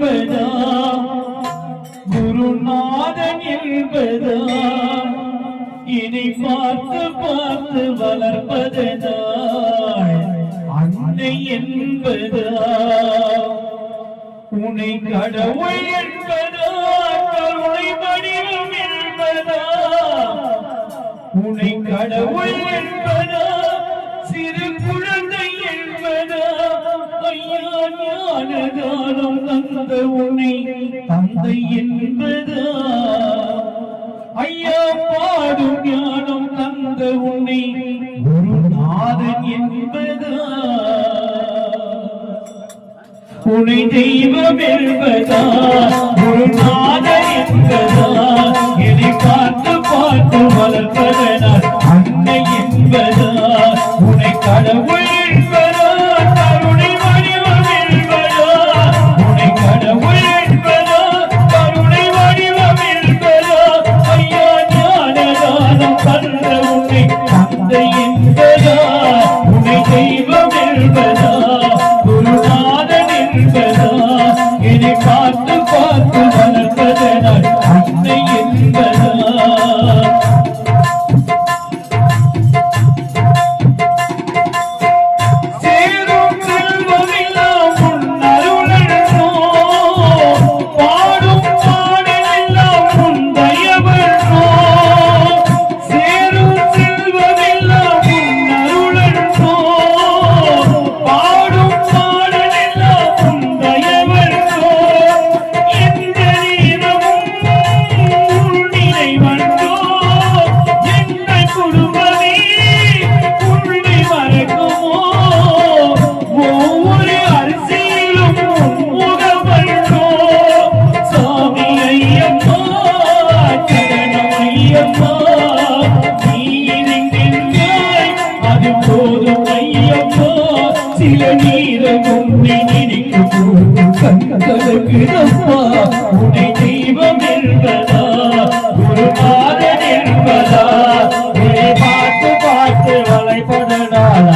என்பதா குருநாதன் என்பதா இனி பார்த்து பார்த்து வளர்ப்பதா அன்னை என்பதா? உனை கடவுள் என்பதா? கருணை வடிவம் என்பதா? உனை கடவுள் என்பதா? சிறு குழந்தை என்பதா? ஐயா ஞானதானம் தந்த உன்னை தந்தை என்பதா? ஐயா பாடும் ஞானம் தந்த உன்னை குருநாதன் என்பதா? உனை தெய்வம் என்பதா? குருநாதன் கடவுள் நினைக்கும் போதும் ஐயப்போ. சில நீரம் உன்னை நினைக்கும் போதும் கண்களுக்குதப்பா உன்னை தெய்வம் என்பதா? ஒரு மாதன் என்பதா? உன்னை பார்த்து பார்த்து வளைப்பதனால்